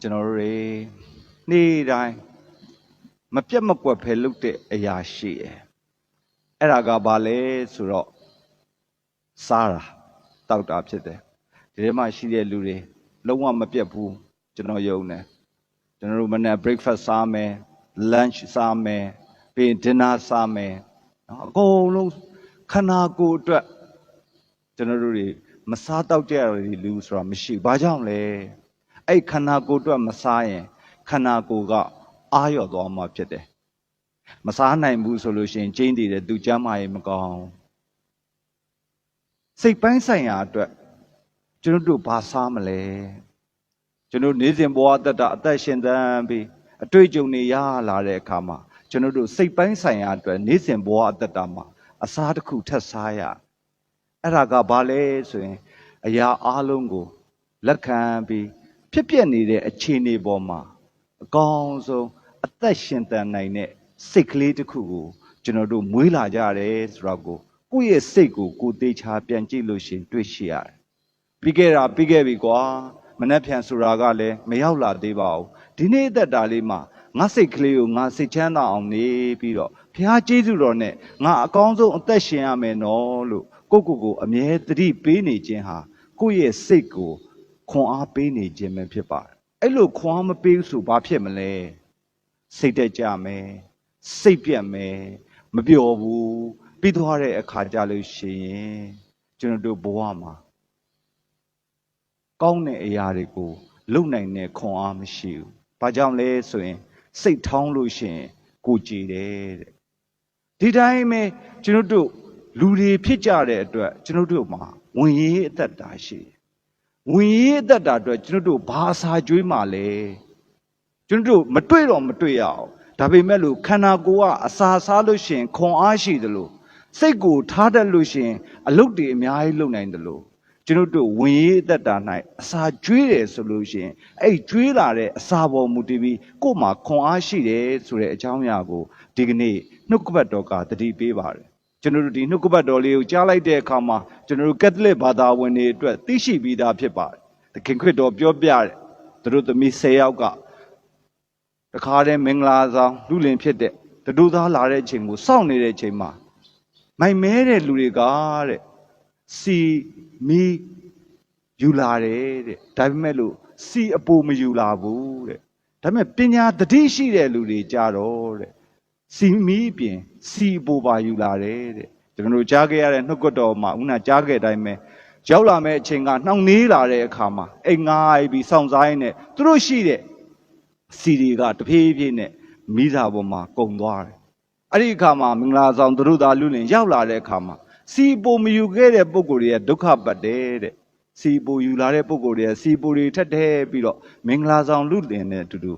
ကျွန်တော်တို့တွေနေ့တိုင်းမပြတ်မကွက်ဖယ်လုပ်တဲ့အရာရှိတယ်အဲ့ဒါကဘာလဲဆိုတော့စားတာတောက်တာဖြစ်တယ်ဒီထဲမှာရှိတဲ့လူတွေလုံးဝမပြတ်ဘူးကျွန်တော်ယုံတယ်ကျွန်တော်တို့မနေ့ breakfast စားမယ် lunch စားမယ်ပြီးရင် dinner စားမယ်နော်အကုန်လုံးခန္ဓာကိုယ်အတွက်ကျွန်တော်တို့တွေမစားတော့ကြရတဲ့လူဆိုတာမရှိဘူး။ဘာကြောင့်လဲ။ အဲ့ခန္ဓာကိုယ်အတွက်မစားရင်ခန္ဓာကိုယ်ကအာရော့သွားမှာဖြစ်တယ်။မစားနိုင်ဘူးဆိုလို့ရှိရင်ကျင်းတည်တယ်သူကျမ်းမာရေးမကောင်းဘူး။စိတ်ပိုင်းဆိုင်ရာအတွက်ကျွန်တော်တို့ဘာစားမလဲ။ကျွန်တော်နေ့စဉ်ဘဝအသက်တာအသက်ရှင်သန်ပြီးအတွေ့အကြုံတွေရလာတဲ့အခါမှာကျွန်တော်တို့စိတ်ပိုင်းဆိုင်ရာအတွက်နေ့စဉ်ဘဝအသက်တာမှာအစားတစ်ခုထပ်စားရအဲ့ဒါကဘာလဲဆိုရင် အရာအလုံးကိုလက်ခံပြီး ဖြစ်ပျက်နေတဲ့အခြေအနေပေါ်မှာအကောင်းဆုံးအသက်ရှင်သန်နိုင်တဲ့စိတ်ကလေးတစ်ခုကိုကျွန်တော်တို့မွေးလာကြတယ်ဆိုတော့ကိုကိုယ့်ရဲ့စိတ်ကိုကိုယ်သေးချာပြန်ကြည့်လို့ရှရင်တွေ့ရှိရတယ်။ပြီးခဲ့တာပြီးခဲ့ပြီကွာမနှက်ဖြန်ဆိုတာကလည်းမရောက်လာသေးပါဘူး။ဒီနေ့အသက်တာလေးမှာငါစိတ်ကလေးကိုငါစိတ်ချမ်းသာအောင်နေပြီးတော့ဘုရားကျေးဇူးတော်နဲ့ငါအကောင်းဆုံးအသက်ရှင်ရမယ်နော်လို့ကိုယ့်ကိုယ်ကိုအမြဲတတိပေးနေခြင်းဟာကိုယ့်ရဲ့စိတ်ကို ခွန်အားပေးနေခြင်းပဲဖြစ်ပါတယ်အဲ့လိုခွန်အားမပေးဘူးဆိုဘာဖြစ်မလဲစိတ်တက်ကြမယ်စိတ်ပြတ်မယ်မပျော်ဘူးပြီးသွားတဲ့အခါကြလို့ရှိရင်ကျွန်တော်တို့ဘဝမှာကောင်းတဲ့အရာတွေကိုလုပ်နိုင်တဲ့ခွန်အားမရှိဘူးဘာကြောင့်လဲဆိုရင် စိတ်ထောင်းလို့ရှိရင်ကိုကြည်တယ်တဲ့ဒီတိုင်းပဲကျွန်တော်တို့လူတွေဖြစ်ကြတဲ့အတွက်ကျွန်တော်တို့မှာဝင်ရေးအသက်တာရှိတယ်။ ဝင်ရေးအသက်တာအတွက်ကျွန်တော်တို့ဘာစာကြွေးမှလဲ။ကျွန်တော်တို့မတွေ့တော့မတွေ့ရအောင်။ဒါပေမဲ့လို့ခန္ဓာကိုယ်ကအစာစားလို့ရှိရင်ခွန်အားရှိတယ်လို့စိတ်ကိုထားတတ်လို့ရှိရင်အလုတ်တွေအများကြီးလုပ်နိုင်တယ်လို့ကျွန်တော်တို့ဝင်ရေးအသက်တာ၌အစာကျွေးတယ်ဆိုလို့ရှိရင်အဲ့ကျွေးလာတဲ့အစာပေါ်မူတည်ပြီးကိုယ်မှာခွန်အားရှိတယ်ဆိုတဲ့အကြောင်းအရာကိုဒီကနေ့နှုတ်ကပတ်တော်ကတတိပေးပါတယ် ကျွန်တော်တို့ဒီနှုတ်ကပတ်တော်လေးကိုကြားလိုက်တဲ့အခါမှာကျွန်တော်တို့ကက်သလစ်ဘာသာဝင်တွေအတွက်သိရှိပြီးသားဖြစ်ပါတယ်သခင်ခရစ်တော်ပြောပြတယ်သူတို့သမီး10ယောက်ကတခါတည်းမင်္ဂလာဆောင်လူလင်ဖြစ်တဲ့တတူသားလာတဲ့အချိန်ကိုစောင့်နေတဲ့အချိန်မှာမိုင်မဲတဲ့လူတွေကတဲ့စီမီယူလာတယ်တဲ့ဒါပေမဲ့လို့စီအပူမယူလာဘူးတဲ့ဒါပေမဲ့ပညာတတိရှိတဲ့လူတွေကြတော့တဲ့ စီမီအပြင်စီအပူပါယူလာတယ်တဲ့ကျွန်တော်တို့ကြားခဲ့ရတဲ့နှုတ်ကပတ်တော်မှာခုနကြားခဲ့တဲ့အတိုင်းပဲရောက်လာမဲ့အချိန်ကနှောင့်နှေးလာတဲ့အခါမှာအိမ်ငားပြီးစောင့်စားရင်းနဲ့သူတို့ရှိတဲ့စီတွေကတဖြည်းဖြည်းနဲ့မိသားပေါ်မှာကုံသွားတယ်အဲ့ဒီအခါမှာမင်္ဂလာဆောင်သူတို့သားလူလင်ရောက်လာတဲ့အခါမှာစီအပူမယူခဲ့တဲ့ပုံကိုယ်တွေကဒုက္ခပတ်တယ်တဲ့စီအပူယူလာတဲ့ပုံကိုယ်တွေကစီအပူတွေထက်တဲ့ပြီးတော့မင်္ဂလာဆောင်လူလင်နဲ့အတူတူ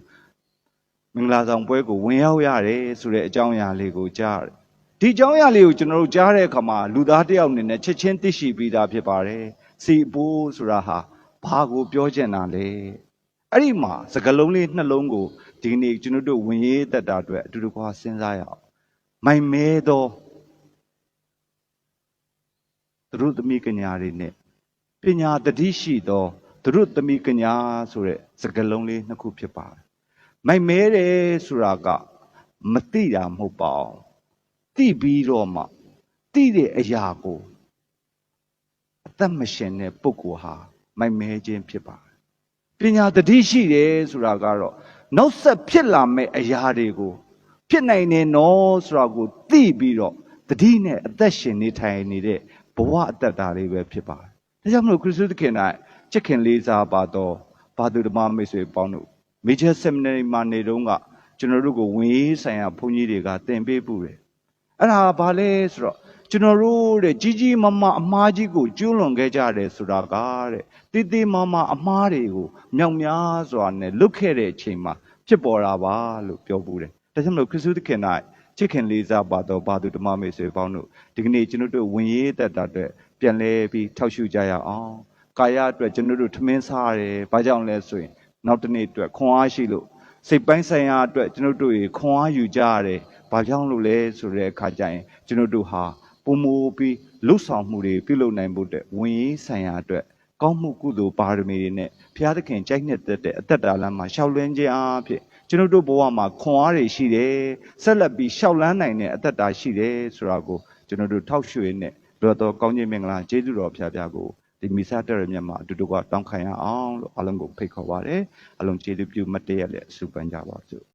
မင်္ဂလာဆောင်ပွဲကိုဝင်ရောက်ရတယ်ဆိုတဲ့အကြောင်းအရာလေးကိုကြားရတယ်။ဒီအကြောင်းအရာလေးကိုကျွန်တော်တို့ကြားတဲ့အခါမှာလူသားတစ်ယောက်အနေနဲ့ချက်ချင်းသိရှိပြီးသားဖြစ်ပါတယ်။စီပိုးဆိုတာဟာဘာကိုပြောချင်တာလဲ။အဲ့ဒီမှာစကလုံးလေးနှလုံးကိုဒီနေ့ကျွန်တော်တို့ဝင်ရေးသက်တာအတွက်အတူတကွာစဉ်းစားရအောင်။မိုင်မဲသောသူတို့သမီးကညာတွေနဲ့ပညာတတိရှိသောသူတို့သမီးကညာဆိုတဲ့စကလုံးလေးနှစ်ခုဖြစ်ပါတယ်။ မိုက်မဲတယ်ဆိုတာကမသိတာမဟုတ်ပါဘူးသိပြီးတော့မှသိတဲ့အရာကိုအသက်မရှင်တဲ့ပုဂ္ဂိုလ်ဟာမိုက်မဲခြင်းဖြစ်ပါတယ်ပညာတတိရှိတယ်ဆိုတာကတော့နောက်ဆက်ဖြစ်လာမဲ့အရာတွေကိုဖြစ်နိုင်တယ်နော်ဆိုတာကိုသိပြီးတော့တတိနဲ့အသက်ရှင်နေထိုင်နေတဲ့ဘဝအသက်တာလေးပဲဖြစ်ပါတယ်ဒါကြောင့်မလို့ခရစ်တုသခင်၌ချစ်ခင်လေးစားပါတော့ဘာသူဓမ္မမိတ်ဆွေပေါင်းတို့ major seminary မှာနေတော့ကကျွန်တော်တို့ကိုဝင်ရေးဆိုင်ရာဘုန်းကြီးတွေကသင်ပေးပူတယ်အဲ့ဒါဘာလဲဆိုတော့ကျွန်တော်တို့တဲ့ကြီးကြီးမားမားအမားကြီးကိုကျွလွန်ခဲ့ကြတယ်ဆိုတာကတဲ့တေးသေးမားမားအမားတွေကိုမြောက်များစွာနဲ့လွတ်ခဲ့တဲ့အချိန်မှာဖြစ်ပေါ်တာပါလို့ပြောပူတယ်ဒါကြောင့်မလို့ခရစ်တုသခင်၌ချစ်ခင်လေးစားပါတော့ဘာသူဓမ္မမိတ်ဆွေပေါင်းတို့ဒီကနေ့ကျွန်တော်တို့ဝင်ရေးတက်တာအတွက်ပြန်လဲပြီးထောက်ရှုကြရအောင်ကာယအတွက်ကျွန်တော်တို့ထမင်းစားရတယ်ဘာကြောင့်လဲဆိုရင် နောက်တစ်နေ့အတွက်ခွန်အားရှိလို့စိတ်ပိုင်းဆိုင်ရာအတွက်ကျွန်တော်တို့ရေခွန်အားယူကြရတယ်။ဘာကြောင့်လို့လဲဆိုတဲ့အခါကျရင်ကျွန်တော်တို့ဟာပုံမိုးပြီးလှုပ်ဆောင်မှုတွေပြုလုပ်နိုင်ဖို့အတွက်ဝင်ရေးဆိုင်ရာအတွက်ကောင်းမှုကုသိုလ်ပါရမီတွေနဲ့ဘုရားသခင်ကြိုက်နှစ်သက်တဲ့အသက်တာလမ်းမှာရှောက်လွှင်းခြင်းအားဖြင့်ကျွန်တော်တို့ဘဝမှာခွန်အားတွေရှိတယ်ဆက်လက်ပြီးရှောက်လန်းနိုင်တဲ့အသက်တာရှိတယ်ဆိုတာကိုကျွန်တော်တို့ထောက်ရွှေနဲ့လွတ်တော်ကောင်းခြင်းမင်္ဂလာကျေးဇူးတော်ဖျားဖျားကို ဒီမိစားတဲ့ရမြတ်မှာအတူတူကတောင်းခံရအောင်လို့အလုံးကိုဖိတ်ခေါ်ပါတယ်အလုံးကျေးဇူးပြုမတ်တရလက်ဆုပန်းကြပါစို့